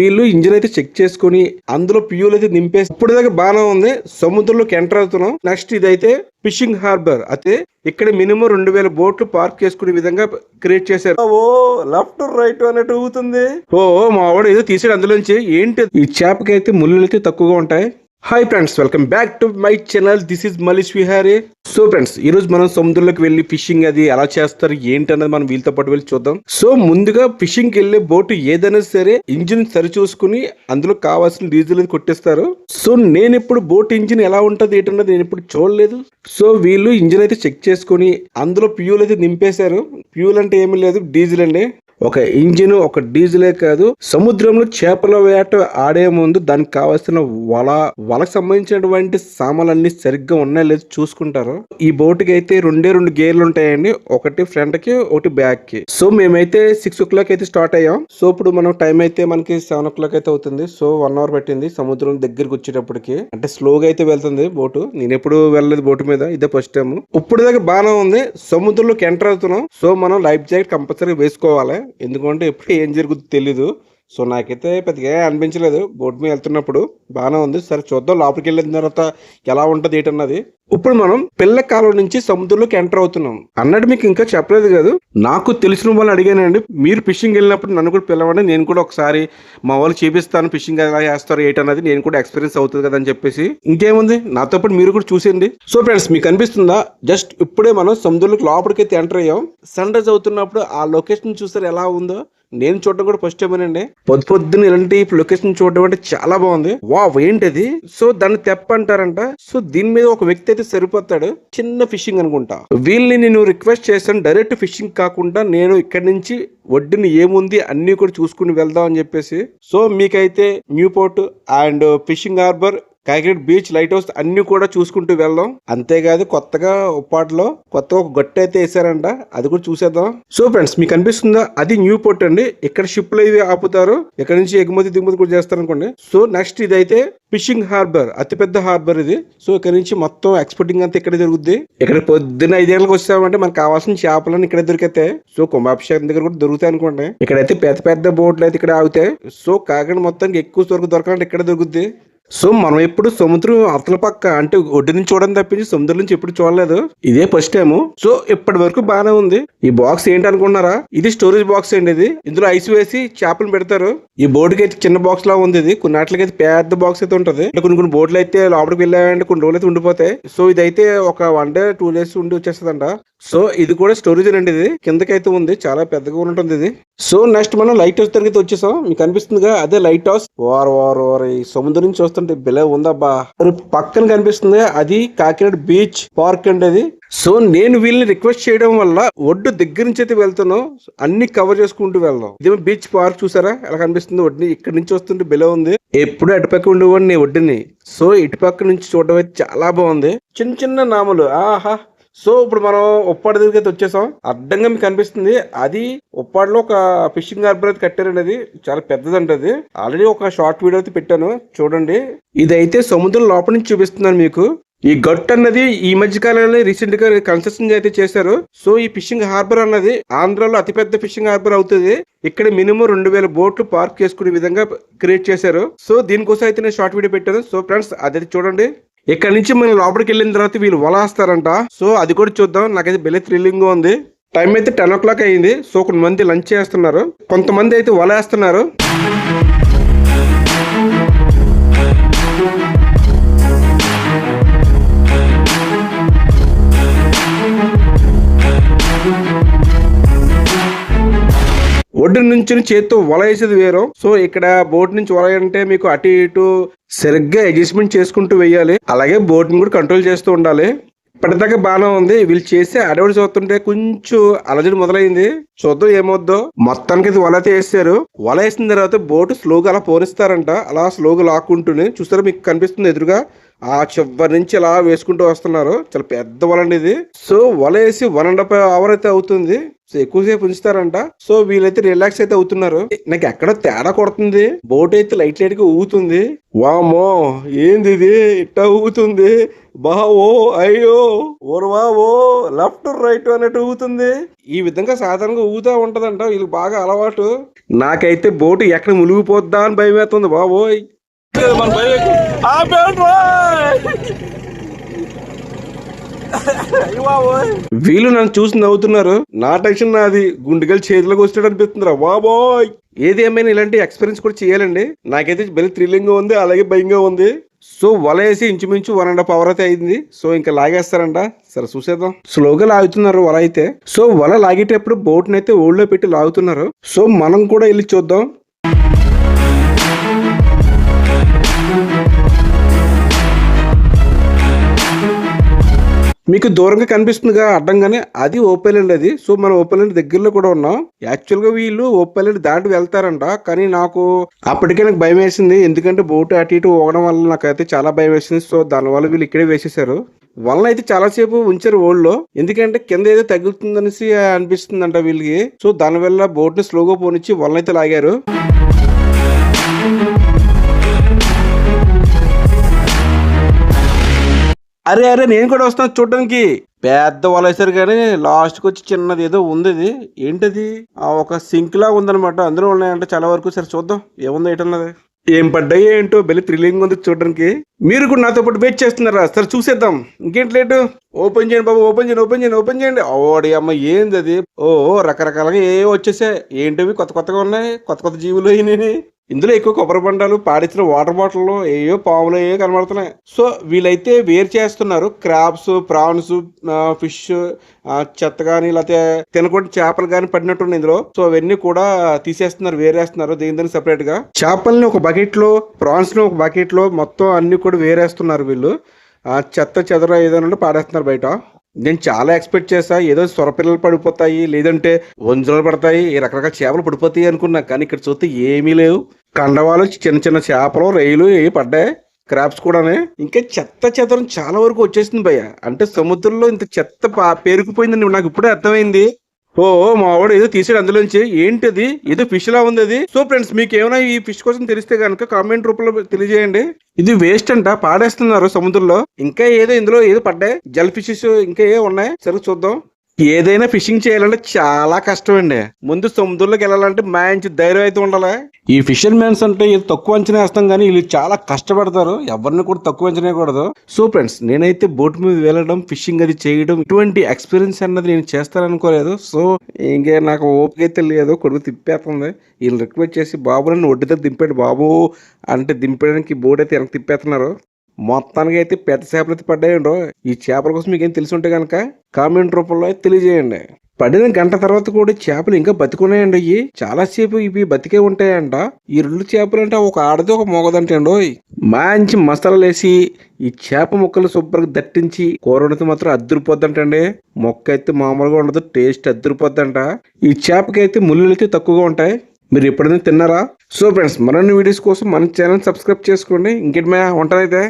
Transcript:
వీళ్ళు ఇంజిన్ అయితే చెక్ చేసుకుని అందులో ఫ్యూల్ అయితే నింపేసి ఇప్పుడు దాకా బాగానే ఉంది. సముద్రంలోకి ఎంటర్ అవుతున్నాం. నెక్స్ట్ ఇదైతే ఫిషింగ్ హార్బర్. అయితే ఇక్కడ మినిమం రెండు వేల బోట్లు పార్క్ చేసుకునే విధంగా క్రియేట్ చేశారు. ఓ లెఫ్ట్ రైట్ అన్నట్టు ఊగుతుంది. ఓ మా వాడు ఏదో తీసాడు అందులోంచి. ఏంటి? ఈ చేపకి అయితే ముళ్ళు అయితే తక్కువగా ఉంటాయి. Hi friends welcome back to my channel this is Malish Vihari so friends ఈ రోజు మనం సముద్రంలోకి వెళ్ళి ఫిషింగ్ అది ఎలా చేస్తారు ఏంటి అన్నది మనం వీళ్ళతో పాటు వెళ్ళి చూద్దాం. సో ముందుగా ఫిషింగ్కి వెళ్ళే బోట్ ఏదైనా సరే ఇంజిన్ సరి చూసుకుని అందులో కావాల్సిన డీజిల్ అది కొట్టేస్తారు. సో నేను ఇప్పుడు బోట్ ఇంజిన్ ఎలా ఉంటది ఏంటన్నది నేను ఇప్పుడు చూడలేదు. సో వీళ్ళు ఇంజిన్ అయితే చెక్ చేసుకుని అందులో ఫ్యూల్ అయితే నింపేశారు. ఫ్యూల్ అంటే ఏమీ లేదు డీజిల్ అండి. ఒక ఇంజిన్ ఒక డీజిలే కాదు సముద్రంలో చేపల వేట ఆడే ముందు దానికి కావాల్సిన వల వలకు సంబంధించినటువంటి సామాన్లన్నీ సరిగ్గా ఉన్నాయో లేదు చూసుకుంటారు. ఈ బోటుకి అయితే రెండే రెండు గేర్లు ఉంటాయండి. ఒకటి ఫ్రంట్కి ఒకటి బ్యాక్కి. సో మేమైతే సిక్స్ ఓ క్లాక్ అయితే స్టార్ట్ అయ్యాం. సో ఇప్పుడు మనం టైం అయితే మనకి సెవెన్ ఓ క్లాక్ అయితే అవుతుంది. సో వన్ అవర్ పట్టింది సముద్రం దగ్గరికి వచ్చేటప్పటికి. అంటే స్లోగా అయితే వెళ్తుంది బోటు. నేను ఎప్పుడు వెళ్ళలేదు బోటు మీద. ఇదే ఫస్ట్ టైం ఇప్పుడు దాకా బాగానే ఉంది. సముద్రంలోకి ఎంటర్ అవుతున్నాం. సో మనం లైఫ్ జాకెట్ కంపల్సరీ వేసుకోవాలి. ఎందుకంటే ఎప్పుడు ఏం జరుగుతుందో తెలీదు. సో నాకైతే పెద్దగా అనిపించలేదు. బోట్ మీద వెళ్తున్నప్పుడు బాగానే ఉంది. సరే చూద్దాం. లోపలికి వెళ్ళిన తర్వాత ఎలా ఉంటుంది ఏంటన్నది. ఇప్పుడు మనం పిల్ల కాలం నుంచి సముద్రంలోకి ఎంటర్ అవుతున్నాం. అన్నట్టు మీకు ఇంకా చెప్పలేదు కాదు. నాకు తెలిసిన వాళ్ళని అడిగానండి. మీరు ఫిషింగ్ వెళ్ళినప్పుడు నన్ను కూడా పిలవండి. నేను కూడా ఒకసారి మా వాళ్ళు చూపిస్తాను. ఫిషింగ్ ఎలా చేస్తారు ఏంటన్నది నేను కూడా ఎక్స్పీరియన్స్ అవుతుంది కదా అని చెప్పేసి. ఇంకేముంది? నాతో పాటు మీరు కూడా చూసేయండి. సో ఫ్రెండ్స్ మీకు అనిపిస్తుందా? జస్ట్ ఇప్పుడే మనం సముద్రంలోకి లోపలికి అయితే ఎంటర్ అయ్యాం. సన్ రైజ్ అవుతున్నప్పుడు ఆ లొకేషన్ చూసారు ఎలా ఉందో? నేను చూడడం కూడా ఫస్ట్ టైం అండి. పొద్దు పొద్దున్న ఇలాంటి లొకేషన్ చూడడం అంటే చాలా బాగుంది. వా ఏంటది? సో దాన్ని తెప్ప అంటారంట. సో దీని మీద ఒక వ్యక్తి అయితే సరిపోతాడు. చిన్న ఫిషింగ్ అనుకుంటా. వీళ్ళని నేను రిక్వెస్ట్ చేశాను. డైరెక్ట్ ఫిషింగ్ కాకుండా నేను ఇక్కడి నుంచి ఒడ్డుని ఏముంది అన్ని కూడా చూసుకుని వెళ్దాం అని చెప్పేసి. సో మీకైతే new port and fishing harbour Kakinada beach lighthouse అన్ని కూడా చూసుకుంటూ వెళ్దాం. అంతేకాదు కొత్తగా ఉప్పాట్లో కొత్తగా ఒక గట్టు అయితే వేసారంట అది కూడా చూసేద్దాం. సో ఫ్రెండ్స్ మీకు అనిపిస్తుందా? అది న్యూ పోర్ట్ అండి. ఇక్కడ షిప్లు ఇవి ఆపుతారు. ఇక్కడ నుంచి ఎగుమతి దిగుమతి కూడా చేస్తారు అనుకోండి. సో నెక్స్ట్ ఇదైతే ఫిషింగ్ హార్బర్ అతిపెద్ద హార్బర్ ఇది. సో ఇక్కడ నుంచి మొత్తం ఎక్స్పోర్టింగ్ అంతా ఇక్కడ జరుగుద్ది. ఇక్కడ పొద్దున్న ఐదేళ్ళకి వచ్చామంటే మనకు కావాల్సిన చేపలను ఇక్కడ దొరికితే. సో కుంభాభిషేకం దగ్గర కూడా దొరుకుతాయి అనుకోండి. ఇక్కడైతే పెద్ద పెద్ద బోట్లు అయితే ఇక్కడ ఆగుతాయి. సో కాకినాడ మొత్తానికి ఎక్కువ దొరకు దొరకాలంటే ఇక్కడ దొరుకుద్ది. సో మనం ఎప్పుడు సముద్రం అవతల పక్క అంటే ఒడ్డు నుంచి చూడడం తప్పించి సముద్రం నుంచి ఎప్పుడు చూడలేదు. ఇదే ఫస్ట్ టైం సో ఇప్పటి వరకు బాగానే ఉంది. ఈ బాక్స్ ఏంటి అనుకున్నారా? ఇది స్టోరేజ్ బాక్స్ అండి ఇది. ఇందులో ఐస్ వేసి చేపలు పెడతారు. ఈ బోర్డుకి అయితే చిన్న బాక్స్ లా ఉంది ఇది. కొన్ని వాటికి అయితే పెద్ద బాక్స్ అయితే ఉంటది. కొన్ని కొన్ని బోర్డులు అయితే లోపలికి వెళ్ళాయంటే కొన్ని రోజులు అయితే ఉండిపోతాయి. సో ఇదైతే ఒక వన్ డే టూ డేస్ ఉండి వచ్చేస్తుందంట. సో ఇది కూడా స్టోరేజ్ అండి ఇది. కిందకైతే ఉంది. చాలా పెద్దగా ఉంటుంది ఇది. సో నెక్స్ట్ మనం లైట్ హౌస్ దగ్గరికి వచ్చేసాం. మీకు అనిపిస్తుందిగా? అదే లైట్ హౌస్ వార్ వార్ వార్. ఈ సముద్రం నుంచి చూస్తుంటే బిలే ఉందబ్బా. మరి పక్కన కనిపిస్తుంది అది కాకినాడ బీచ్ పార్క్ అండి అది. సో నేను వీళ్ళని రిక్వెస్ట్ చేయడం వల్ల ఒడ్డు దగ్గర నుంచి అయితే వెళ్తున్నాం. అన్ని కవర్ చేసుకుంటూ వెళ్దాం. ఇదేమో బీచ్ పార్క్ చూసారా? ఎలా కనిపిస్తుంది? ఒడ్డుని ఇక్కడ నుంచి వస్తుంటే బిలో ఉంది. ఎప్పుడు అటుపక్క ఉండేవాడిని ఒడ్డుని. సో ఇటుపక్క నుంచి చూడడం అయితే చాలా బాగుంది. చిన్న చిన్న నామలు. ఆహా. సో ఇప్పుడు మనం ఉప్పాడ దగ్గరికి అయితే వచ్చేసాం. అడ్డంగా మీకు కనిపిస్తుంది అది ఉప్పాడలో ఒక ఫిషింగ్ హార్బర్ అయితే కట్టారండి అది చాలా పెద్దదంట అది. ఆల్రెడీ ఒక షార్ట్ వీడియో అయితే పెట్టాను. చూడండి. ఇదైతే సముద్రం లోపల నుంచి చూపిస్తున్నాను మీకు. ఈ గట్ అన్నది ఈ మధ్య కాలంలో రీసెంట్గా కన్స్ట్రక్షన్ అయితే చేశారు. సో ఈ ఫిషింగ్ హార్బర్ అన్నది ఆంధ్రలో అతిపెద్ద ఫిషింగ్ హార్బర్ అవుతుంది. ఇక్కడ మినిమం రెండు వేల బోట్లు పార్క్ చేసుకునే విధంగా క్రియేట్ చేశారు. సో దీనికోసం అయితే నేను షార్ట్ వీడియో పెట్టాను. సో ఫ్రెండ్స్ అది చూడండి. ఇక్కడ నుంచి మనం లోపలికి వెళ్ళిన తర్వాత వీళ్ళు వలేస్తారంట. సో అది కూడా చూద్దాం. నాకైతే బెల్లె థ్రిల్లింగ్ ఉంది. టైం అయితే టెన్ ఓ క్లాక్ అయింది. సో కొంతమంది లంచ్ చేస్తున్నారు. కొంతమంది అయితే వలేస్తున్నారు. ఒడ్డు నుంచి చేత్తో వల వేసేది వేరు. సో ఇక్కడ బోట్ నుంచి వల అంటే మీకు అటు ఇటు సరిగ్గా అడ్జస్ట్మెంట్ చేసుకుంటూ వేయాలి. అలాగే బోట్ కూడా కంట్రోల్ చేస్తూ ఉండాలి. ఇప్పటిదాకా బాగానే ఉంది. వీళ్ళు చేసే అడవుడు చూస్తుంటే కొంచెం అలజడి మొదలైంది. చూద్దాం ఏమవుద్దో. మొత్తానికి అయితే వల వేసారు వల వేసిన తర్వాత బోటు స్లోగా అలా పోనిస్తారంట. అలా స్లోగా లాక్కుంటూనే చూస్తారా? మీకు కనిపిస్తుంది ఎదురుగా. ఆ చివరి నుంచి ఇలా వేసుకుంటూ వస్తున్నారు. చాలా పెద్ద వలండి ఇది. సో వల వేసి వన్ అండ్ హాఫ్ అవర్ అయితే అవుతుంది. సో ఎక్కువసేపు ఉంచుతారంట. సో వీళ్ళైతే రిలాక్స్ అయితే అవుతున్నారు. నాకు ఎక్కడ తేడా కొడుతుంది. బోట్ అయితే లైట్ లైట్గా ఊగుతుంది. వామో ఏంది ఇది? ఇట్టా ఊగుతుంది. బావో అయ్యో ఓర్వావో లెఫ్ట్ రైట్ అన్నట్టు ఊగుతుంది. ఈ విధంగా సాధారణంగా ఊగుతా ఉంటదంట. వీళ్ళకి బాగా అలవాటు. నాకైతే బోటు ఎక్కడ మునిగిపోద్దా అని భయం వేస్తుంది బాబోయ్ మన భయం వీళ్ళు నన్ను చూసి నవ్వుతున్నారు. నా టెన్షన్ నాది. గుండెగలు చేతిలోకి వచ్చాడు అనిపిస్తుందిరా. బాబోయ్ ఏది ఇలాంటి ఎక్స్పీరియన్స్ కూడా చేయాలండి. నాకైతే బలి థ్రిల్లింగ్ ఉంది అలాగే భయంగా ఉంది. సో వల వేసి ఇంచుమించు వన్ అండ్ హాఫ్ అవర్ అయితే అయింది. సో ఇంకా లాగేస్తారంట. సరే చూసేద్దాం. స్లోగా లాగుతున్నారు వల అయితే. సో వల లాగేటప్పుడు బోట్ని అయితే ఓళ్ళో పెట్టి లాగుతున్నారు. సో మనం కూడా వెళ్ళి చూద్దాం. మీకు దూరంగా కనిపిస్తుందిగా అడ్డంగానే అది ఓపెన్ అది. సో మనం ఓపెన్ దగ్గరలో కూడా ఉన్నాం. యాక్చువల్గా వీళ్ళు ఓపెన్ దాటి వెళ్తారంట. కానీ నాకు అప్పటికే నాకు భయం వేసింది. ఎందుకంటే బోటు అటు ఇటు ఓగడం వల్ల నాకైతే చాలా భయం వేసింది. సో దానివల్ల వీళ్ళు ఇక్కడే వేసేసారు వలన అయితే చాలాసేపు ఉంచారు ఓల్డ్లో ఎందుకంటే కింద ఏదో తగులుతుందనేసి అనిపిస్తుందంట వీళ్ళకి. సో దానివల్ల బోట్ని స్లోగా పోనిచ్చి వలన అయితే లాగారు. అరే అరే నేను కూడా వస్తాను చూడడానికి. పెద్ద వల వేసారు కానీ లాస్ట్కి వచ్చి చిన్నది ఏదో ఉంది ఇది. ఏంటది? ఆ ఒక సింక్ లా ఉందన్నమాట. అందులో ఉన్నాయంటే చాలా వరకు. సరే చూద్దాం. ఏముంది ఏంటన్నది ఏం పడ్డాయి ఏంటో బలి థ్రిల్లింగ్ ఉంది చూడడానికి. మీరు కూడా నాతో పాటు వెయిట్ చేస్తున్నారా? సరే చూసేద్దాం. ఇంకేంటి లేటు? ఓపెన్ చేయండి బాబు ఓపెన్ చేయండి ఓపెన్ చేయండి ఓపెన్ చేయండి. ఓడి అమ్మ ఏంది అది ఓ రకరకాలుగా ఏ వచ్చేసాయి. ఏంటివి? కొత్త కొత్తగా ఉన్నాయి. కొత్త కొత్త జీవులు అయినాయి ఇందులో ఎక్కువ కొబ్బరి బండాలు పాడిచ్చిన వాటర్ బాటిల్లో ఏయో పాములు ఏయో కనబడుతున్నాయి. సో వీళ్ళైతే వేరు చేస్తున్నారు. క్రాబ్స్ ప్రాన్స్ ఫిష్ చెత్త కానీ లేకపోతే తినకుండా చేపలు కానీ పడినట్టు ఇందులో. సో అవన్నీ కూడా తీసేస్తున్నారు వేరేస్తున్నారు దీని దానికి సెపరేట్గా. చేపల్ని ఒక బకెట్లో ప్రాన్స్ని ఒక బకెట్లో మొత్తం అన్ని కూడా వేరేస్తున్నారు వీళ్ళు. ఆ చెత్త చెదర ఏదైనా పాడేస్తున్నారు బయట. నేను చాలా ఎక్స్పెక్ట్ చేశా ఏదో సొరపిల్లలు పడిపోతాయి లేదంటే వంజలు పడతాయి రకరకాల చేపలు పడిపోతాయి అనుకున్నా కానీ ఇక్కడ చూస్తే ఏమీ లేవు. కండవాలు చిన్న చిన్న చేపలు రొయ్యలు ఏవి పడ్డాయి. క్రాప్స్ కూడానే. ఇంకా చెత్త చెదరం చాలా వరకు వచ్చేసింది భయ్య. అంటే సముద్రంలో ఇంత చెత్త పా- పేరుకుపోయిందని నాకు ఇప్పుడే అర్థమైంది. ఓ మావాడు ఏదో తీసాడు అందులోంచి. ఏంటది? ఏదో ఫిష్ లా ఉంది అది. సో ఫ్రెండ్స్ మీకు ఏమైనా ఈ ఫిష్ కోసం తెలిస్తే కనుక కామెంట్ రూపంలో తెలియజేయండి. ఇది వేస్ట్ అంట పాడేస్తున్నారు సముద్రంలో. ఇంకా ఏదో ఇందులో ఏదో పడ్డాయి. జల్ ఫిషెస్ ఇంకా ఏ ఉన్నాయి. సరే చూద్దాం. ఏదైనా ఫిషింగ్ చేయాలంటే చాలా కష్టం అండి ముందు సముద్రంలోకి వెళ్ళాలంటే మంచి ధైర్యం అయితే ఉండాలి. ఈ ఫిషర్ మ్యాన్స్ అంటే ఇది తక్కువ అంచనా వేస్తాం కానీ వీళ్ళు చాలా కష్టపడతారు. ఎవరిని కూడా తక్కువ అంచనా కూడదు సో ఫ్రెండ్స్ నేనైతే బోట్ మీద వెళ్ళడం ఫిషింగ్ అది చేయడం ఇటువంటి ఎక్స్పీరియన్స్ అన్నది నేను చేస్తాననుకోలేదు. సో ఇంకా నాకు ఓపిక అయితే లేదు. కొడుకు తిప్పేస్తుంది. వీళ్ళు రిక్వెస్ట్ చేసి బాబు నన్ను ఒడ్డుతో దింపాడు బాబు అంటే దింపడానికి బోట్ అయితే వెనక్కి తిప్పేస్తున్నారు. మొత్తానికి అయితే పెద్ద చేపలు అయితే పడ్డాయండో ఈ చేపల కోసం మీకేం తెలిసి ఉంటే కనుక కామెంట్ రూపంలో అయితే తెలియజేయండి. పడిన గంట తర్వాత కూడా చేపలు ఇంకా బతికున్నాయండి అయ్యి. చాలాసేపు ఇవి బతికే ఉంటాయంట. ఈ రెండు చేపలు అంటే ఒక ఆడది ఒక మొగదంటండో మంచి మసాలాలు వేసి ఈ చేప ముక్కలు శుభ్రంగా దట్టించి కూర వండితే మాత్రం అద్దరిపోద్దంటండి. మొక్క అయితే మామూలుగా ఉండదు టేస్ట్ అద్దరిపోద్దంట. ఈ చేపకి అయితే ముళ్ళు అయితే తక్కువగా ఉంటాయి. మీరు ఎప్పుడైనా తిన్నారా? సో ఫ్రెండ్స్ మరిన్ని వీడియోస్ కోసం మన ఛానల్ సబ్స్క్రైబ్ చేసుకోండి. ఇంకేంటి మే ఉంటారైతే